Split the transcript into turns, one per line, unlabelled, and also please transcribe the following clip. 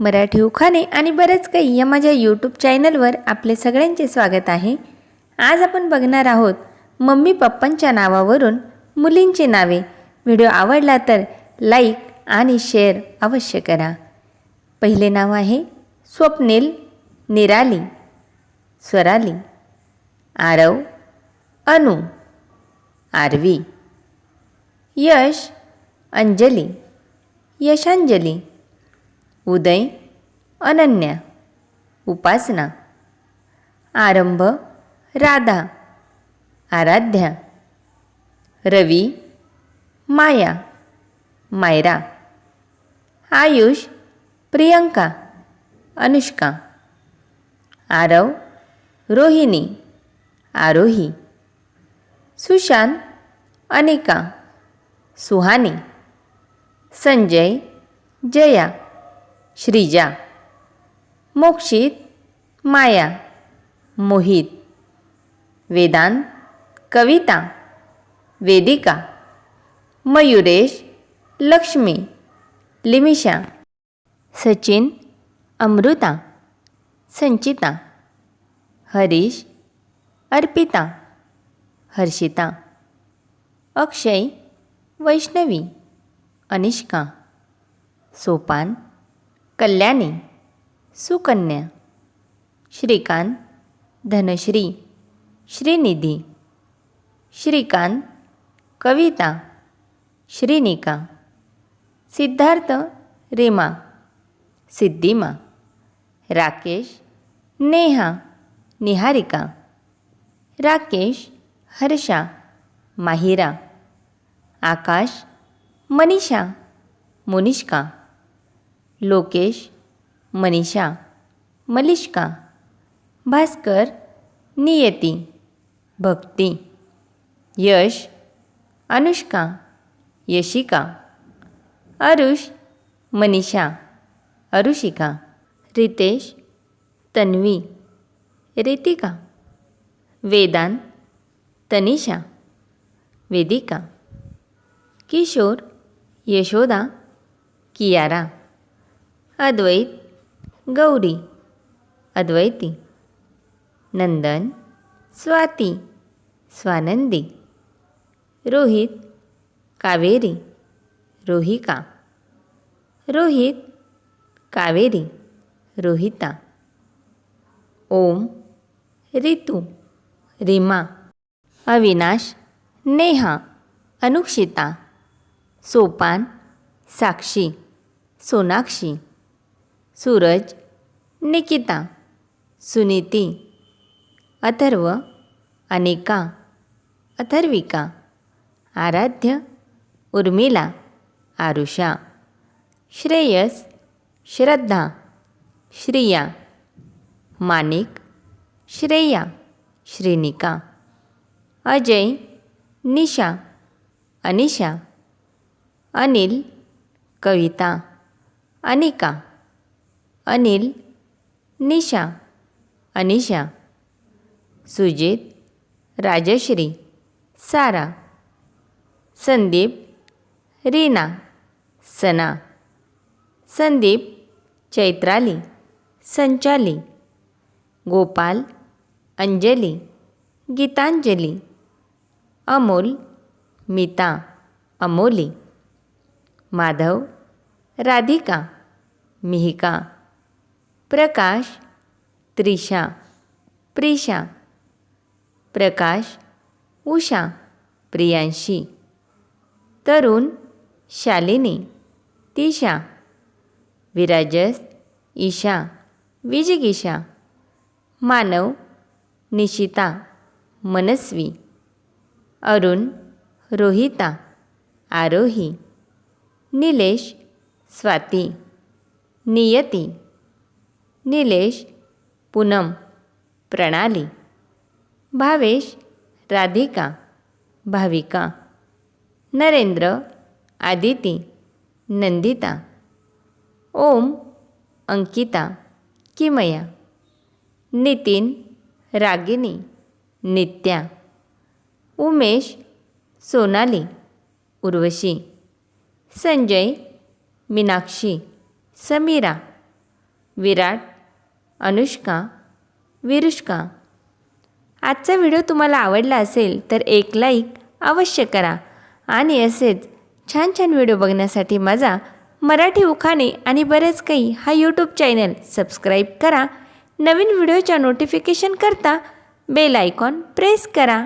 मराठी उखाणे आणि बरंच काही या माझ्या यूट्यूब चॅनलवर आपले सगळ्यांचे स्वागत आहे. आज आपण बघणार आहोत मम्मी पप्पांच्या नावावरून मुलींची नावे. व्हिडिओ आवडला तर लाईक आणि शेअर अवश्य करा. पहिले नाव आहे स्वप्नील निराली स्वराली आरव अनु आरवी यश अंजली यशांजली उदय अनन्या उपासना आरंभ राधा आराध्या रवी माया मायरा आयुष प्रियंका अनुष्का आरव रोहिणी आरोही सुशांत अनिका सुहानी संजय जया श्रीजा मोक्षित माया मोहित वेदांत कविता वेदिका मयुरेश लक्ष्मी लिमिषा सचिन अमृता संचिता हरीश अर्पिता हर्षिता अक्षय वैष्णवी अनिष्का सोपान कल्याणी सुकन्या श्रीकांत धनश्री श्रीनिधी श्रीकांत कविता श्रीनिका सिद्धार्थ रेमा सिद्धिमा राकेश नेहा निहारिका राकेश हर्षा माहिरा आकाश मनीषा मुनिष्का. लोकेश मनीषा मलिष्का भास्कर नियती भक्ती यश अनुष्का यशिका अरुष मनीषा अरुषिका रितेश तन्वी रितिका वेदांत तनिषा वेदिका किशोर यशोदा कियारा। अद्वैत गौरी अद्वैती नंदन स्वाती स्वानंदी रोहित कावेरी रोहिका रोहित कावेरी रोहिता ओम रितू रीमा अविनाश नेहा अनुक्षिता सोपान साक्षी सोनाक्षी सूरज निकिता सुनीती अथर्व अनिका अथर्विका आराध्य उर्मिला आरुषा श्रेयस श्रद्धा श्रिया मानिक श्रेया श्रीनिका अजय निशा अनिशा अनिल कविता अनिका अनिल निशा अनिशा सुजित राजश्री सारा संदीप रीना सना संदीप चैत्राली संचाली गोपाल अंजली गीतांजली अमोल मिता अमोली माधव राधिका मिहिका प्रकाश त्रिशा प्रिशा प्रकाश उषा प्रियांशी तरुण शालिनी तिशा विराजस ईशा विजिगिशा मानव निशिता मनस्वी अरुण रोहिता आरोही निलेश स्वाती नियती निलेश पूनम प्रणाली भावेश राधिका भाविका नरेंद्र आदिती नंदिता ओम अंकिता किमया नितीन रागिनी नित्या उमेश सोनाली उर्वशी संजय मीनाक्षी समीरा विराट अनुष्का विरुष्का. आजचा व्हिडिओ तुम्हाला आवडला असेल तर एक लाईक अवश्य करा आणि असेच छान छान व्हिडिओ बघण्यासाठी माझा मराठी उखाणे आणि बरेच काही हा यूट्यूब चॅनल सबस्क्राईब करा. नवीन व्हिडिओच्या नोटिफिकेशन करता बेल आयकॉन प्रेस करा.